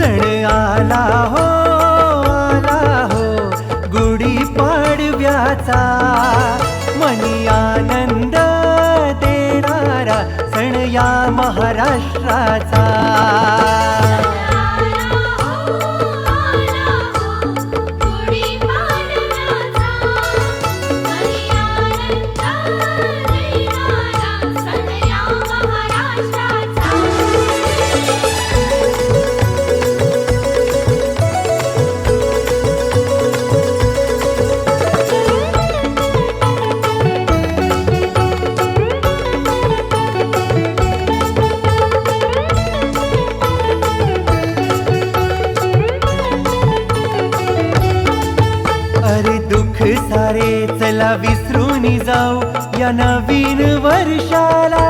सण आला हो आला हो गुढी पाडव्याचा. मनी आनंद देणारा सण या महाराष्ट्राचा. हर दुःख सारे चला विसरून जाऊ या नवीन वर्षाला.